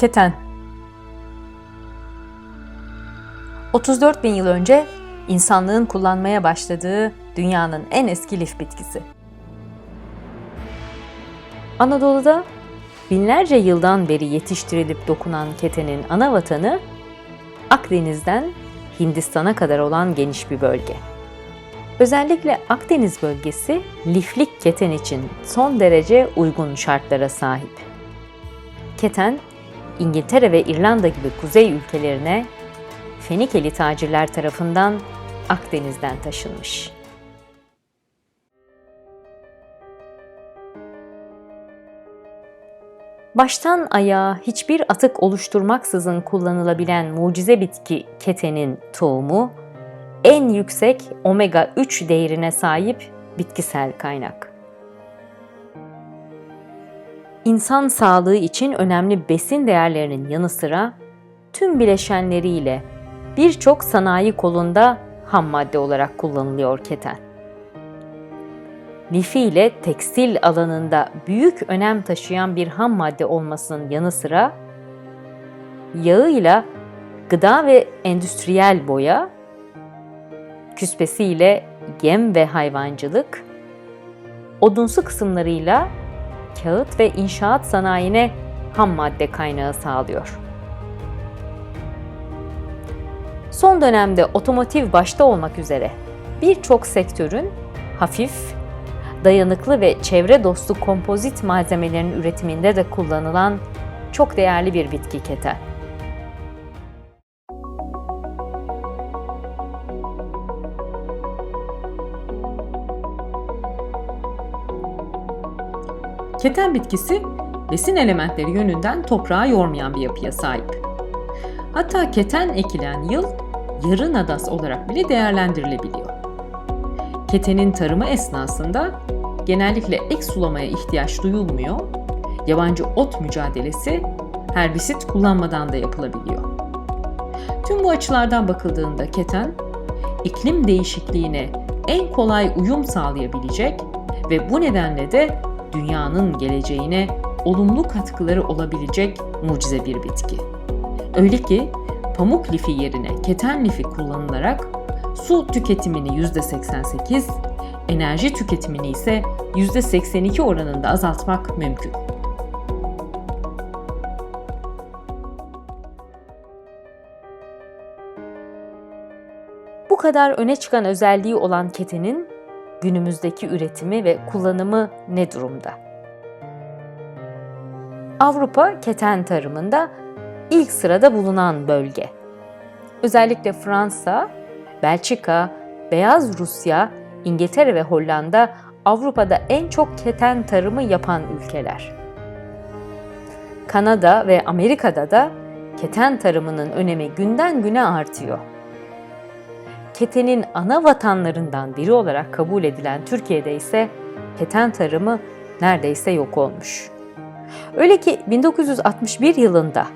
Keten 34 bin yıl önce insanlığın kullanmaya başladığı dünyanın en eski lif bitkisi. Anadolu'da binlerce yıldan beri yetiştirilip dokunan ketenin ana vatanı Akdeniz'den Hindistan'a kadar olan geniş bir bölge. Özellikle Akdeniz bölgesi liflik keten için son derece uygun şartlara sahip. Keten, İngiltere ve İrlanda gibi kuzey ülkelerine Fenikeli tacirler tarafından Akdeniz'den taşınmış. Baştan ayağa hiçbir atık oluşturmaksızın kullanılabilen mucize bitki ketenin tohumu, en yüksek omega 3 değerine sahip bitkisel kaynak. İnsan sağlığı için önemli besin değerlerinin yanı sıra tüm bileşenleriyle birçok sanayi kolunda ham madde olarak kullanılıyor keten. Lifi ile tekstil alanında büyük önem taşıyan bir ham madde olmasının yanı sıra yağıyla gıda ve endüstriyel boya, küspesiyle yem ve hayvancılık, odunsu kısımlarıyla kağıt ve inşaat sanayine ham madde kaynağı sağlıyor. Son dönemde otomotiv başta olmak üzere birçok sektörün hafif, dayanıklı ve çevre dostu kompozit malzemelerin üretiminde de kullanılan çok değerli bir bitki keten. Keten bitkisi besin elementleri yönünden toprağı yormayan bir yapıya sahip. Hatta keten ekilen yıl yarı nadas olarak bile değerlendirilebiliyor. Ketenin tarımı esnasında genellikle ek sulamaya ihtiyaç duyulmuyor, yabancı ot mücadelesi herbisit kullanmadan da yapılabiliyor. Tüm bu açılardan bakıldığında keten, iklim değişikliğine en kolay uyum sağlayabilecek ve bu nedenle de dünyanın geleceğine olumlu katkıları olabilecek mucize bir bitki. Öyle ki pamuk lifi yerine keten lifi kullanılarak su tüketimini %88, enerji tüketimini ise %82 oranında azaltmak mümkün. Bu kadar öne çıkan özelliği olan ketenin günümüzdeki üretimi ve kullanımı ne durumda? Avrupa keten tarımında ilk sırada bulunan bölge. Özellikle Fransa, Belçika, Beyaz Rusya, İngiltere ve Hollanda Avrupa'da en çok keten tarımı yapan ülkeler. Kanada ve Amerika'da da keten tarımının önemi günden güne artıyor. Ketenin ana vatanlarından biri olarak kabul edilen Türkiye'de ise keten tarımı neredeyse yok olmuş. Öyle ki 1961 yılında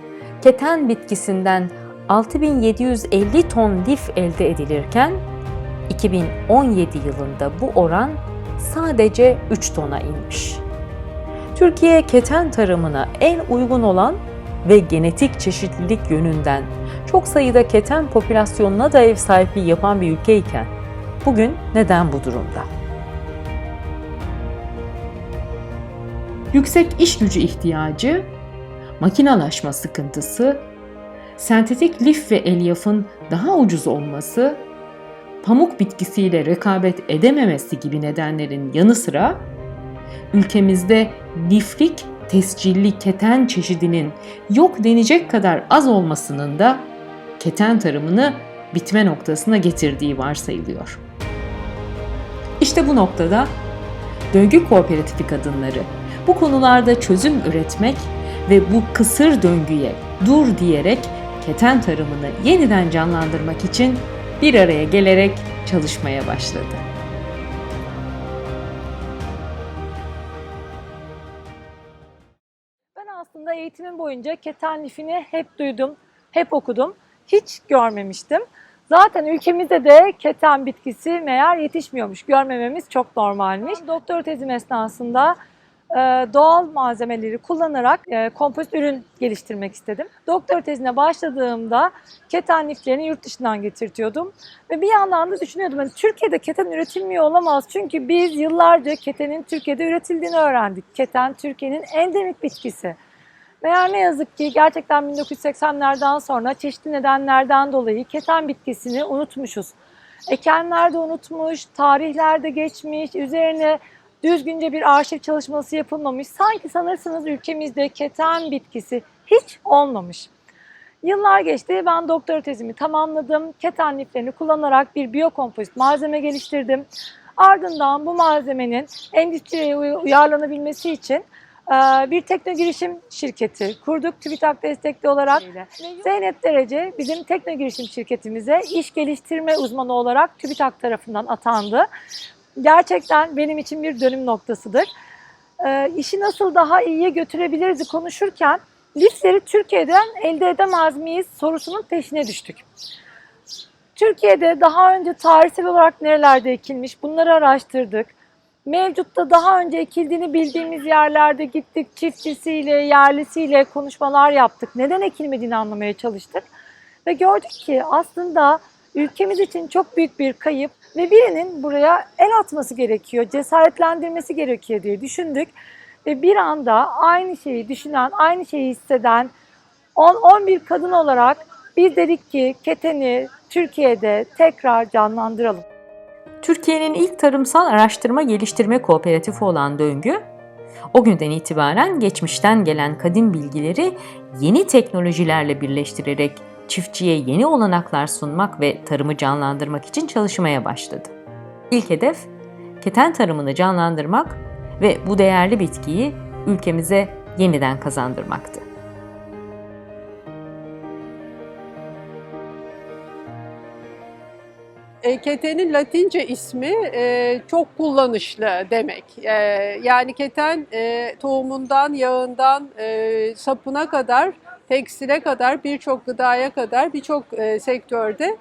keten bitkisinden 6750 ton lif elde edilirken 2017 yılında bu oran sadece 3 tona inmiş. Türkiye keten tarımına en uygun olan ve genetik çeşitlilik yönünden çok sayıda keten popülasyonuna da ev sahipliği yapan bir ülkeyken bugün neden bu durumda? Yüksek iş gücü ihtiyacı, makinalaşma sıkıntısı, sentetik lif ve elyafın daha ucuz olması, pamuk bitkisiyle rekabet edememesi gibi nedenlerin yanı sıra ülkemizde liflik tescilli keten çeşidinin yok denecek kadar az olmasının da keten tarımını bitme noktasına getirdiği varsayılıyor. İşte bu noktada döngü kooperatifi kadınları bu konularda çözüm üretmek ve bu kısır döngüye dur diyerek keten tarımını yeniden canlandırmak için bir araya gelerek çalışmaya başladı. Ben aslında eğitimim boyunca keten lifini hep duydum, hep okudum. Hiç görmemiştim. Zaten ülkemizde de keten bitkisi meğer yetişmiyormuş. Görmememiz çok normalmiş. Doktor tezim esnasında e, doğal malzemeleri kullanarak e, kompozit ürün geliştirmek istedim. Doktor tezine başladığımda keten liflerini yurt dışından getirtiyordum. Ve bir yandan da düşünüyordum hani Türkiye'de keten üretilmiyor olamaz. Çünkü biz yıllarca ketenin Türkiye'de üretildiğini öğrendik. Keten Türkiye'nin endemik bitkisi. Meğer ne yazık ki gerçekten 1980'lerden sonra çeşitli nedenlerden dolayı keten bitkisini unutmuşuz. Ekenler de unutmuş, tarihler de geçmiş, üzerine düzgünce bir arşiv çalışması yapılmamış. Sanki sanırsınız ülkemizde keten bitkisi hiç olmamış. Yıllar geçti, ben doktora tezimi tamamladım. Keten liflerini kullanarak bir biyokompozit malzeme geliştirdim. Ardından bu malzemenin endüstriye uy- uyarlanabilmesi için bir tekno girişim şirketi kurduk TÜBİTAK destekli olarak. Zeynep Derece bizim tekno girişim şirketimize iş geliştirme uzmanı olarak TÜBİTAK tarafından atandı. Gerçekten benim için bir dönüm noktasıdır. E, işi nasıl daha iyiye götürebiliriz konuşurken lifleri Türkiye'den elde edemez miyiz sorusunun peşine düştük. Türkiye'de daha önce tarihsel olarak nerelerde ekilmiş bunları araştırdık. Mevcutta daha önce ekildiğini bildiğimiz yerlerde gittik çiftçisiyle, yerlisiyle konuşmalar yaptık. Neden ekilmediğini anlamaya çalıştık. Ve gördük ki aslında ülkemiz için çok büyük bir kayıp ve birinin buraya el atması gerekiyor, cesaretlendirmesi gerekiyor diye düşündük. Ve bir anda aynı şeyi düşünen, aynı şeyi hisseden 10-11 kadın olarak biz dedik ki keteni Türkiye'de tekrar canlandıralım. Türkiye'nin ilk tarımsal araştırma geliştirme kooperatifi olan Döngü, o günden itibaren geçmişten gelen kadim bilgileri yeni teknolojilerle birleştirerek çiftçiye yeni olanaklar sunmak ve tarımı canlandırmak için çalışmaya başladı. İlk hedef, keten tarımını canlandırmak ve bu değerli bitkiyi ülkemize yeniden kazandırmaktı. Ketenin Latince ismi e, çok kullanışlı demek. E, yani keten e, tohumundan, yağından, e, sapına kadar, tekstile kadar, birçok gıdaya kadar birçok e, sektörde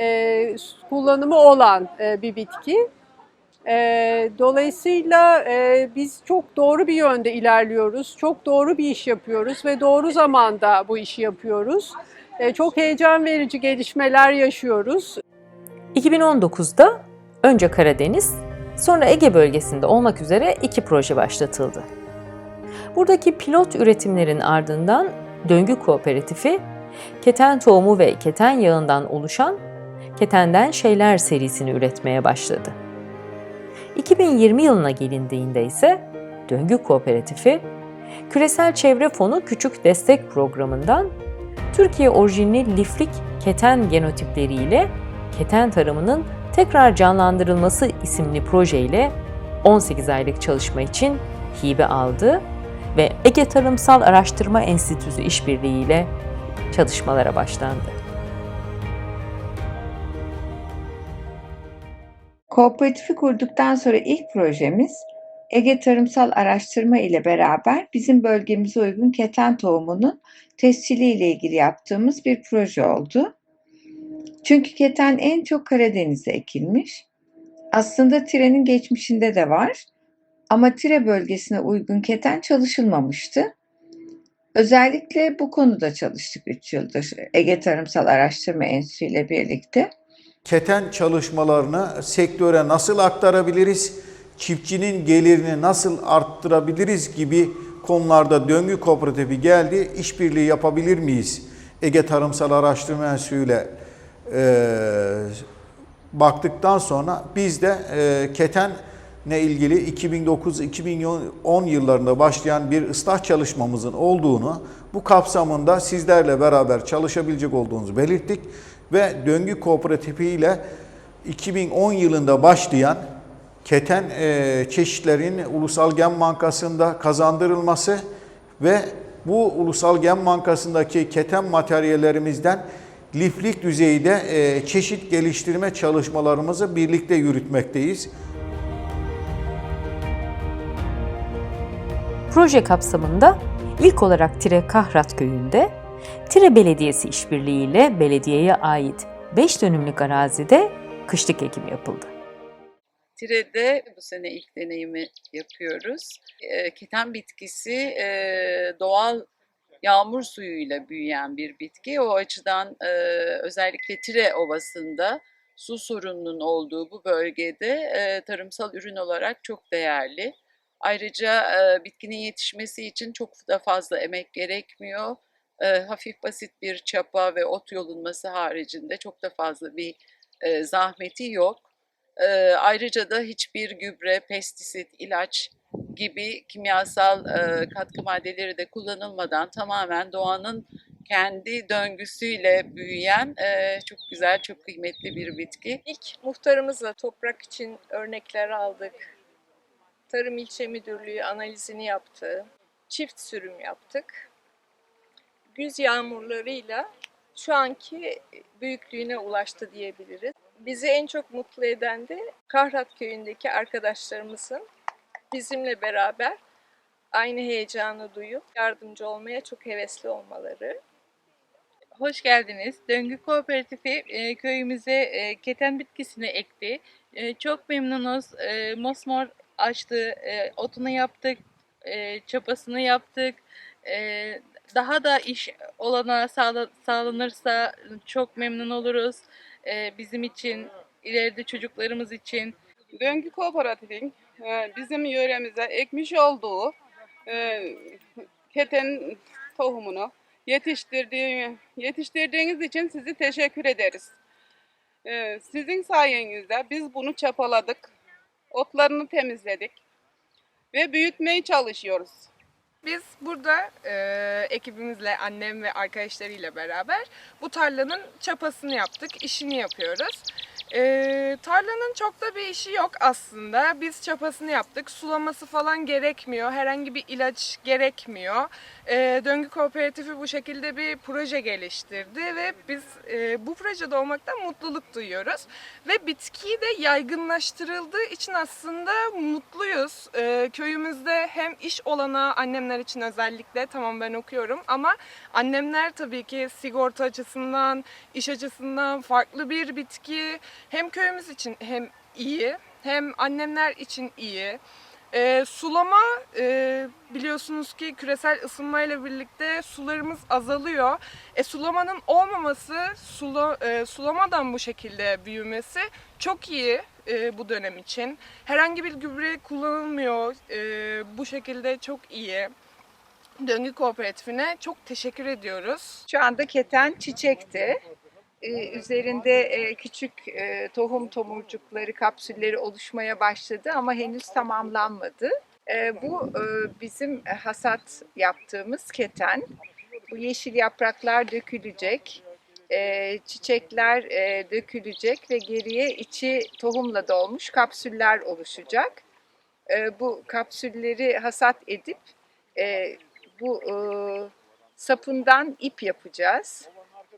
e, kullanımı olan e, bir bitki. E, dolayısıyla e, biz çok doğru bir yönde ilerliyoruz, çok doğru bir iş yapıyoruz ve doğru zamanda bu işi yapıyoruz. E, çok heyecan verici gelişmeler yaşıyoruz. 2019'da önce Karadeniz, sonra Ege bölgesinde olmak üzere iki proje başlatıldı. Buradaki pilot üretimlerin ardından Döngü Kooperatifi, keten tohumu ve keten yağından oluşan Ketenden Şeyler serisini üretmeye başladı. 2020 yılına gelindiğinde ise Döngü Kooperatifi, Küresel Çevre Fonu Küçük Destek Programı'ndan Türkiye orijinli liflik keten genotipleriyle keten tarımının tekrar canlandırılması isimli projeyle 18 aylık çalışma için hibe aldı ve Ege Tarımsal Araştırma Enstitüsü işbirliğiyle çalışmalara başlandı. Kooperatifi kurduktan sonra ilk projemiz Ege Tarımsal Araştırma ile beraber bizim bölgemize uygun keten tohumunun tescili ile ilgili yaptığımız bir proje oldu. Çünkü keten en çok Karadeniz'e ekilmiş. Aslında Tire'nin geçmişinde de var. Ama Tire bölgesine uygun keten çalışılmamıştı. Özellikle bu konuda çalıştık 3 yıldır Ege Tarımsal Araştırma Enstitüsü ile birlikte. keten çalışmalarını sektöre nasıl aktarabiliriz, çiftçinin gelirini nasıl arttırabiliriz gibi konularda döngü kooperatifi geldi. İşbirliği yapabilir miyiz? Ege Tarımsal Araştırma Enstitüsü ile baktıktan sonra biz de e, keten ne ilgili 2009-2010 yıllarında başlayan bir ıslah çalışmamızın olduğunu, bu kapsamında sizlerle beraber çalışabilecek olduğumuzu belirttik ve Döngü Kooperatifi ile 2010 yılında başlayan keten e, çeşitlerin Ulusal Gen Bankası'nda kazandırılması ve bu Ulusal Gen Bankası'ndaki keten materyallerimizden liflik düzeyde e, çeşit geliştirme çalışmalarımızı birlikte yürütmekteyiz. Proje kapsamında ilk olarak Tire Kahrat Köyü'nde Tire Belediyesi işbirliğiyle belediyeye ait 5 dönümlük arazide kışlık ekim yapıldı. Tire'de bu sene ilk deneyimi yapıyoruz. E, keten bitkisi e, doğal yağmur suyuyla büyüyen bir bitki. O açıdan e, özellikle Tire Ovası'nda su sorununun olduğu bu bölgede e, tarımsal ürün olarak çok değerli. Ayrıca e, bitkinin yetişmesi için çok da fazla emek gerekmiyor. E, hafif basit bir çapa ve ot yolunması haricinde çok da fazla bir e, zahmeti yok. E, ayrıca da hiçbir gübre, pestisit, ilaç gibi kimyasal e, katkı maddeleri de kullanılmadan tamamen doğanın kendi döngüsüyle büyüyen e, çok güzel, çok kıymetli bir bitki. İlk muhtarımızla toprak için örnekler aldık. Tarım İlçe Müdürlüğü analizini yaptı. Çift sürüm yaptık. Güz yağmurlarıyla şu anki büyüklüğüne ulaştı diyebiliriz. Bizi en çok mutlu eden de Kahrat köyündeki arkadaşlarımızın bizimle beraber aynı heyecanı duyup yardımcı olmaya çok hevesli olmaları. Hoş geldiniz. Döngü Kooperatifi e, köyümüze e, keten bitkisini ekti. E, çok memnunuz. Mosmor açtı. Otunu yaptık. Çapasını yaptık. Daha da iş olana sağla- sağlanırsa çok memnun oluruz. Bizim için, ileride çocuklarımız için. Döngü Kooperatif'in bizim yöremize ekmiş olduğu e, keten tohumunu yetiştirdiği, yetiştirdiğiniz için sizi teşekkür ederiz. E, Sizin sayenizde biz bunu çapaladık, otlarını temizledik ve büyütmeye çalışıyoruz. Biz burada e, ekibimizle, annem ve arkadaşlarıyla beraber bu tarlanın çapasını yaptık, işini yapıyoruz. E, tarlanın çok da bir işi yok aslında. Biz çapasını yaptık. Sulaması falan gerekmiyor. Herhangi bir ilaç gerekmiyor. E, Döngü Kooperatifi bu şekilde bir proje geliştirdi ve biz e, bu projede olmaktan mutluluk duyuyoruz. Ve bitkiyi de yaygınlaştırıldığı için aslında mutluyuz. E, köyümüzde hem iş olanağı annemler için özellikle tamam ben okuyorum ama annemler tabii ki sigorta açısından, iş açısından farklı bir bitki. Hem köyümüz için hem iyi hem annemler için iyi. E, sulama e, biliyorsunuz ki küresel ısınmayla birlikte sularımız azalıyor. E, sulamanın olmaması, sula, e, sulamadan bu şekilde büyümesi çok iyi e, bu dönem için. Herhangi bir gübre kullanılmıyor. E, bu şekilde çok iyi. Döngü Kooperatifine çok teşekkür ediyoruz. Şu anda keten çiçekte. Ee, üzerinde e, küçük e, tohum tomurcukları, kapsülleri oluşmaya başladı ama henüz tamamlanmadı. E, bu e, bizim hasat yaptığımız keten. Bu yeşil yapraklar dökülecek, e, çiçekler dökülecek ve geriye içi tohumla dolmuş kapsüller oluşacak. Bu kapsülleri hasat edip bu sapından ip yapacağız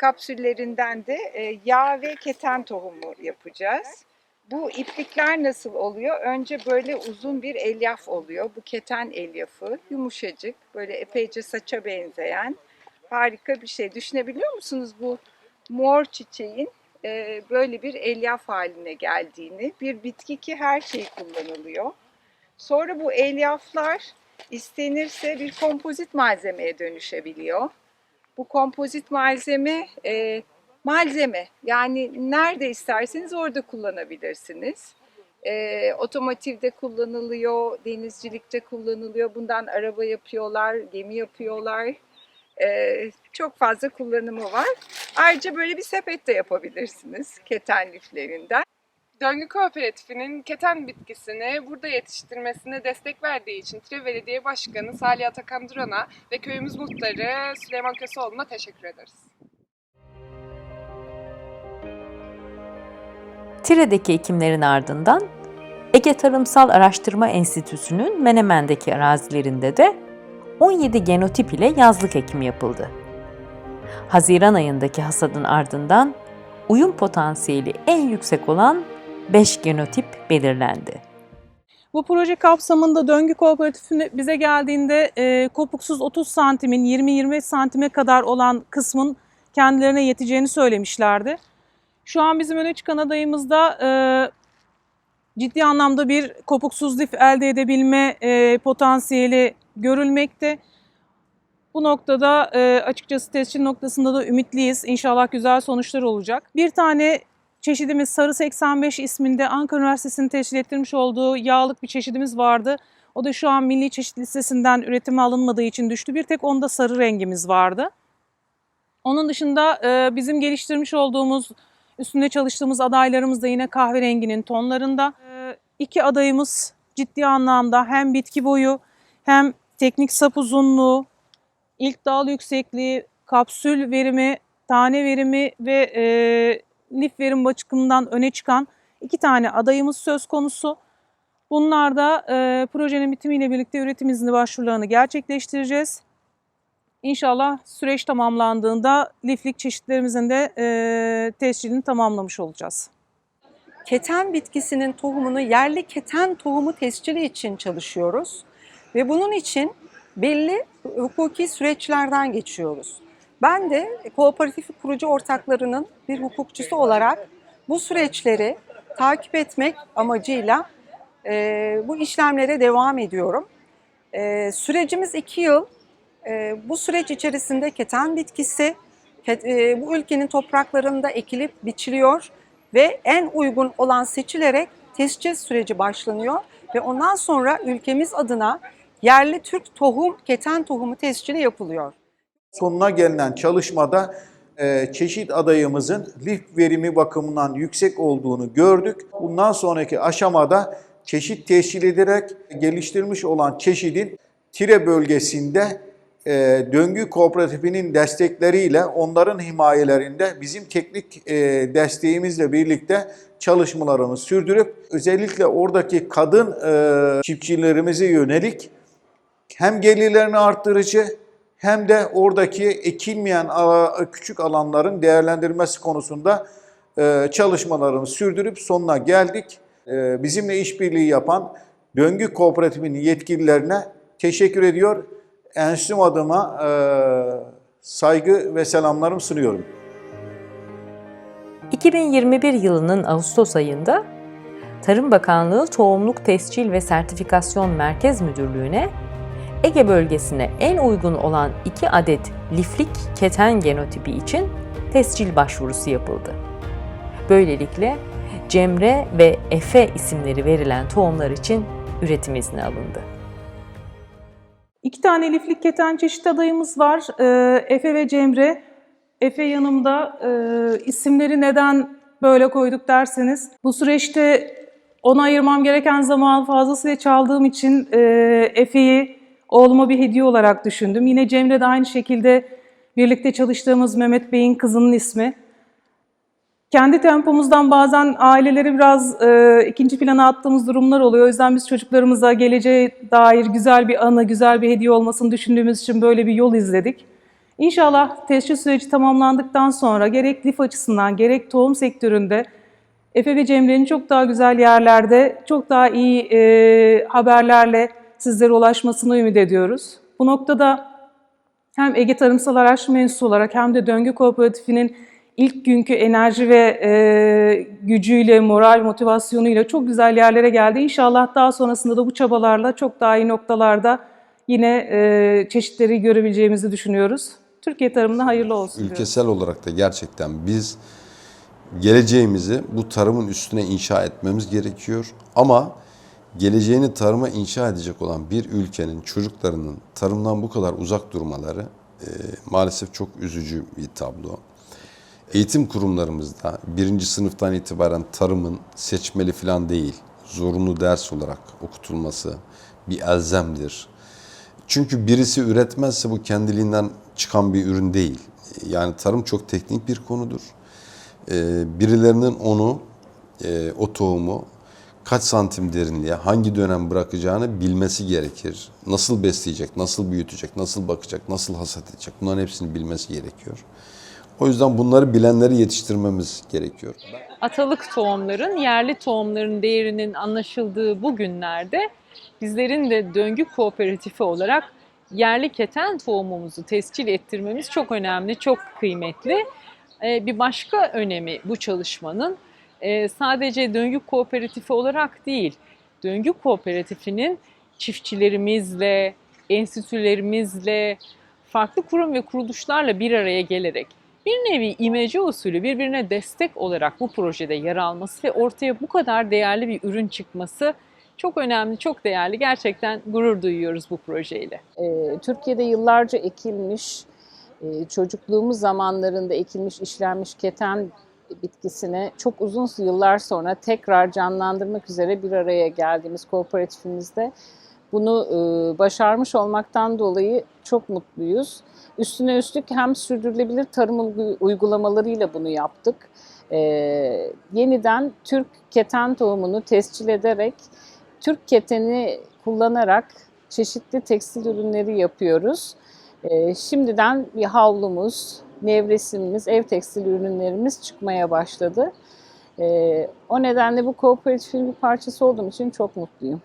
kapsüllerinden de e, yağ ve keten tohumu yapacağız. Bu iplikler nasıl oluyor? Önce böyle uzun bir elyaf oluyor. Bu keten elyafı. Yumuşacık, böyle epeyce saça benzeyen harika bir şey. Düşünebiliyor musunuz bu mor çiçeğin e, böyle bir elyaf haline geldiğini? Bir bitki ki her şey kullanılıyor. Sonra bu elyaflar istenirse bir kompozit malzemeye dönüşebiliyor. Bu kompozit malzeme e, malzeme yani nerede isterseniz orada kullanabilirsiniz. E, otomotivde kullanılıyor, denizcilikte kullanılıyor. Bundan araba yapıyorlar, gemi yapıyorlar. E, çok fazla kullanımı var. Ayrıca böyle bir sepet de yapabilirsiniz keten liflerinden. Döngü Kooperatifinin keten bitkisini burada yetiştirmesine destek verdiği için Tire Belediye Başkanı Salih Atakan Duran'a ve köyümüz muhtarı Süleyman Köseoğlu'na teşekkür ederiz. Tire'deki ekimlerin ardından Ege Tarımsal Araştırma Enstitüsü'nün Menemen'deki arazilerinde de 17 genotip ile yazlık ekim yapıldı. Haziran ayındaki hasadın ardından uyum potansiyeli en yüksek olan 5 genotip belirlendi. Bu proje kapsamında Döngü Kooperatifi bize geldiğinde e, kopuksuz 30 santimin 20-25 santime kadar olan kısmın kendilerine yeteceğini söylemişlerdi. Şu an bizim öne çıkan adayımızda e, ciddi anlamda bir kopuksuz lif elde edebilme e, potansiyeli görülmekte. Bu noktada e, açıkçası tescil noktasında da ümitliyiz. İnşallah güzel sonuçlar olacak. Bir tane çeşidimiz Sarı 85 isminde Ankara Üniversitesi'nin teşkil ettirmiş olduğu yağlık bir çeşidimiz vardı. O da şu an Milli Çeşit Listesi'nden üretime alınmadığı için düştü. Bir tek onda sarı rengimiz vardı. Onun dışında e, bizim geliştirmiş olduğumuz, üstünde çalıştığımız adaylarımız da yine kahverenginin tonlarında. E, iki adayımız ciddi anlamda hem bitki boyu hem teknik sap uzunluğu, ilk dal yüksekliği, kapsül verimi, tane verimi ve e, lif verim bakımından öne çıkan iki tane adayımız söz konusu. Bunlar da e, projenin bitimiyle birlikte üretim izni başvurularını gerçekleştireceğiz. İnşallah süreç tamamlandığında liflik çeşitlerimizin de e, tescilini tamamlamış olacağız. keten bitkisinin tohumunu yerli keten tohumu tescili için çalışıyoruz. Ve bunun için belli hukuki süreçlerden geçiyoruz. Ben de kooperatif kurucu ortaklarının bir hukukçusu olarak bu süreçleri takip etmek amacıyla e, bu işlemlere devam ediyorum. E, sürecimiz iki yıl. E, bu süreç içerisinde keten bitkisi e, bu ülkenin topraklarında ekilip biçiliyor ve en uygun olan seçilerek tescil süreci başlanıyor ve ondan sonra ülkemiz adına yerli Türk tohum, keten tohumu tescili yapılıyor. Sonuna gelinen çalışmada e, çeşit adayımızın lif verimi bakımından yüksek olduğunu gördük. Bundan sonraki aşamada çeşit tescil ederek geliştirmiş olan çeşidin Tire bölgesinde e, döngü kooperatifinin destekleriyle onların himayelerinde bizim teknik e, desteğimizle birlikte çalışmalarımızı sürdürüp özellikle oradaki kadın e, çiftçilerimize yönelik hem gelirlerini arttırıcı hem de oradaki ekilmeyen küçük alanların değerlendirilmesi konusunda e, çalışmalarımızı sürdürüp sonuna geldik. E, Bizimle işbirliği yapan Döngü Kooperatifinin yetkililerine teşekkür ediyor. Enstitüm adıma e, saygı ve selamlarımı sunuyorum. 2021 yılının Ağustos ayında Tarım Bakanlığı Tohumluk Tescil ve Sertifikasyon Merkez Müdürlüğü'ne Ege bölgesine en uygun olan 2 adet liflik keten genotipi için tescil başvurusu yapıldı. Böylelikle Cemre ve Efe isimleri verilen tohumlar için üretim izni alındı. İki tane liflik keten çeşit adayımız var. Ee, Efe ve Cemre. Efe yanımda. Ee, isimleri neden böyle koyduk derseniz. Bu süreçte ona ayırmam gereken zaman fazlasıyla çaldığım için e, Efe'yi oğluma bir hediye olarak düşündüm. Yine Cemre de aynı şekilde birlikte çalıştığımız Mehmet Bey'in kızının ismi. Kendi tempomuzdan bazen aileleri biraz e, ikinci plana attığımız durumlar oluyor. O yüzden biz çocuklarımıza geleceğe dair güzel bir anı, güzel bir hediye olmasını düşündüğümüz için böyle bir yol izledik. İnşallah tescil süreci tamamlandıktan sonra gerek lif açısından gerek tohum sektöründe Efe ve Cemre'nin çok daha güzel yerlerde, çok daha iyi e, haberlerle sizlere ulaşmasını ümit ediyoruz. Bu noktada hem Ege Tarımsal Araştırma Enstitüsü olarak hem de Döngü Kooperatifi'nin ilk günkü enerji ve e, gücüyle, moral motivasyonuyla çok güzel yerlere geldi. İnşallah daha sonrasında da bu çabalarla çok daha iyi noktalarda yine e, çeşitleri görebileceğimizi düşünüyoruz. Türkiye tarımına hayırlı olsun. Ülkesel olarak da gerçekten biz geleceğimizi bu tarımın üstüne inşa etmemiz gerekiyor. Ama geleceğini tarıma inşa edecek olan bir ülkenin çocuklarının tarımdan bu kadar uzak durmaları e, maalesef çok üzücü bir tablo. Eğitim kurumlarımızda birinci sınıftan itibaren tarımın seçmeli falan değil, zorunlu ders olarak okutulması bir elzemdir. Çünkü birisi üretmezse bu kendiliğinden çıkan bir ürün değil. Yani tarım çok teknik bir konudur. Ee, birilerinin onu, e, o tohumu kaç santim derinliğe, hangi dönem bırakacağını bilmesi gerekir. Nasıl besleyecek, nasıl büyütecek, nasıl bakacak, nasıl hasat edecek bunların hepsini bilmesi gerekiyor. O yüzden bunları bilenleri yetiştirmemiz gerekiyor. atalık tohumların, yerli tohumların değerinin anlaşıldığı bu günlerde bizlerin de döngü kooperatifi olarak yerli keten tohumumuzu tescil ettirmemiz çok önemli, çok kıymetli. Ee, Bir başka önemi bu çalışmanın e, sadece döngü kooperatifi olarak değil, döngü kooperatifinin çiftçilerimizle, enstitülerimizle, farklı kurum ve kuruluşlarla bir araya gelerek bir nevi imece usulü birbirine destek olarak bu projede yer alması ve ortaya bu kadar değerli bir ürün çıkması çok önemli, çok değerli. Gerçekten gurur duyuyoruz bu projeyle. Ee, Türkiye'de yıllarca ekilmiş, e, çocukluğumuz zamanlarında ekilmiş, işlenmiş keten bitkisini çok uzun yıllar sonra tekrar canlandırmak üzere bir araya geldiğimiz kooperatifimizde bunu e, başarmış olmaktan dolayı çok mutluyuz. Üstüne üstlük hem sürdürülebilir tarım uygu- uygulamalarıyla bunu yaptık. Ee, yeniden Türk keten tohumunu tescil ederek Türk keteni kullanarak çeşitli tekstil ürünleri yapıyoruz. Ee, şimdiden bir havlumuz, nevresimimiz, ev tekstil ürünlerimiz çıkmaya başladı. Ee, o nedenle bu kooperatifin bir parçası olduğum için çok mutluyum.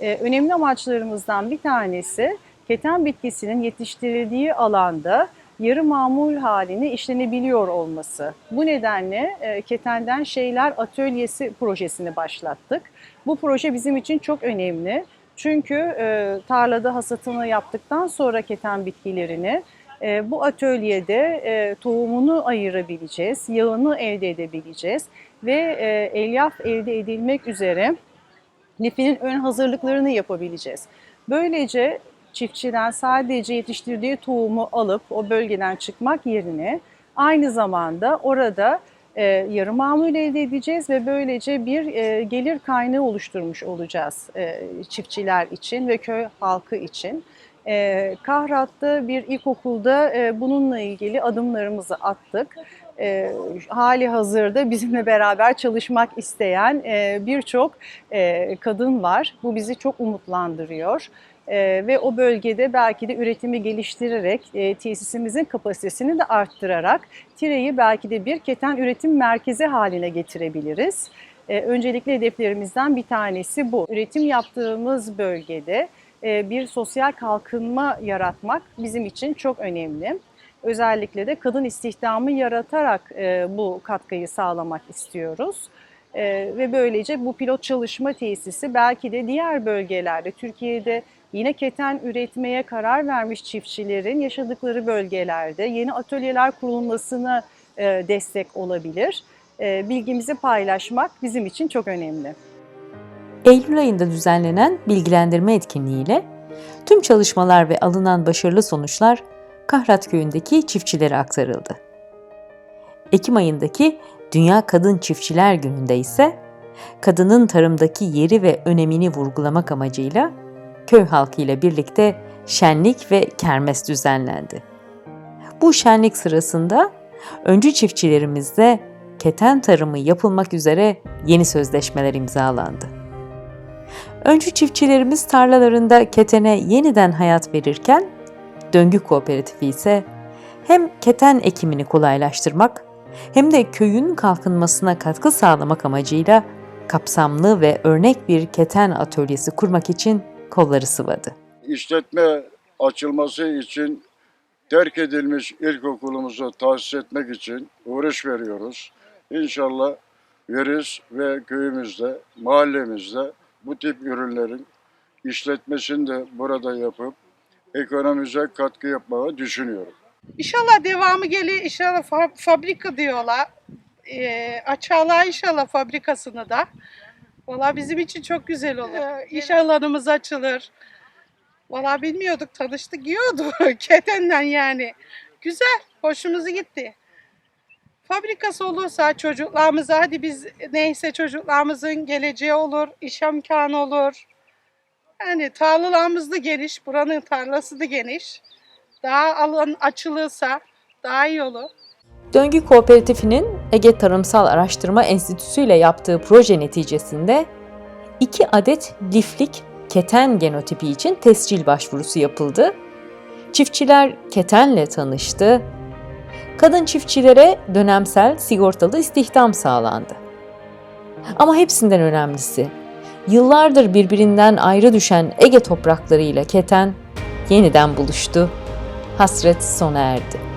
Ee, önemli amaçlarımızdan bir tanesi keten bitkisinin yetiştirildiği alanda yarı mamul halini işlenebiliyor olması. Bu nedenle e, Keten'den Şeyler Atölyesi projesini başlattık. Bu proje bizim için çok önemli. Çünkü e, tarlada hasatını yaptıktan sonra keten bitkilerini e, bu atölyede e, tohumunu ayırabileceğiz, yağını elde edebileceğiz ve e, elyaf elde edilmek üzere lifinin ön hazırlıklarını yapabileceğiz. Böylece çiftçiden sadece yetiştirdiği tohumu alıp o bölgeden çıkmak yerine aynı zamanda orada e, yarı mamul elde edeceğiz ve böylece bir e, gelir kaynağı oluşturmuş olacağız e, çiftçiler için ve köy halkı için. E, Kahrat'ta bir ilkokulda e, bununla ilgili adımlarımızı attık. E, hali hazırda bizimle beraber çalışmak isteyen e, birçok e, kadın var. Bu bizi çok umutlandırıyor. Ee, ve o bölgede belki de üretimi geliştirerek, e, tesisimizin kapasitesini de arttırarak Tire'yi belki de bir keten üretim merkezi haline getirebiliriz. Ee, öncelikli hedeflerimizden bir tanesi bu. Üretim yaptığımız bölgede e, bir sosyal kalkınma yaratmak bizim için çok önemli. Özellikle de kadın istihdamı yaratarak e, bu katkıyı sağlamak istiyoruz. E, ve böylece bu pilot çalışma tesisi belki de diğer bölgelerde, Türkiye'de yine keten üretmeye karar vermiş çiftçilerin yaşadıkları bölgelerde yeni atölyeler kurulmasına e, destek olabilir. E, bilgimizi paylaşmak bizim için çok önemli. Eylül ayında düzenlenen bilgilendirme etkinliğiyle tüm çalışmalar ve alınan başarılı sonuçlar Kahrat Köyü'ndeki çiftçilere aktarıldı. Ekim ayındaki Dünya Kadın Çiftçiler Günü'nde ise kadının tarımdaki yeri ve önemini vurgulamak amacıyla köy halkı ile birlikte şenlik ve kermes düzenlendi. Bu şenlik sırasında öncü çiftçilerimizle keten tarımı yapılmak üzere yeni sözleşmeler imzalandı. Öncü çiftçilerimiz tarlalarında ketene yeniden hayat verirken, döngü kooperatifi ise hem keten ekimini kolaylaştırmak hem de köyün kalkınmasına katkı sağlamak amacıyla kapsamlı ve örnek bir keten atölyesi kurmak için kolları sıvadı. İşletme açılması için terk edilmiş ilkokulumuzu tahsis etmek için uğraş veriyoruz. İnşallah veririz ve köyümüzde, mahallemizde bu tip ürünlerin işletmesini de burada yapıp ekonomimize katkı yapmayı düşünüyorum. İnşallah devamı gelir. İnşallah fa- fabrika diyorlar. Ee, açarlar inşallah fabrikasını da. Valla bizim için çok güzel olur. Ee, İş alanımız açılır. Valla bilmiyorduk tanıştık yiyordu ketenden yani. Güzel, hoşumuza gitti. Fabrikası olursa çocuklarımıza hadi biz neyse çocuklarımızın geleceği olur, iş imkanı olur. Yani tarlalarımız da geniş, buranın tarlası da geniş. Daha alan açılırsa daha iyi olur. Döngü Kooperatifinin Ege Tarımsal Araştırma Enstitüsü ile yaptığı proje neticesinde 2 adet liflik keten genotipi için tescil başvurusu yapıldı. Çiftçiler ketenle tanıştı. Kadın çiftçilere dönemsel sigortalı istihdam sağlandı. Ama hepsinden önemlisi, yıllardır birbirinden ayrı düşen Ege topraklarıyla keten yeniden buluştu. Hasret sona erdi.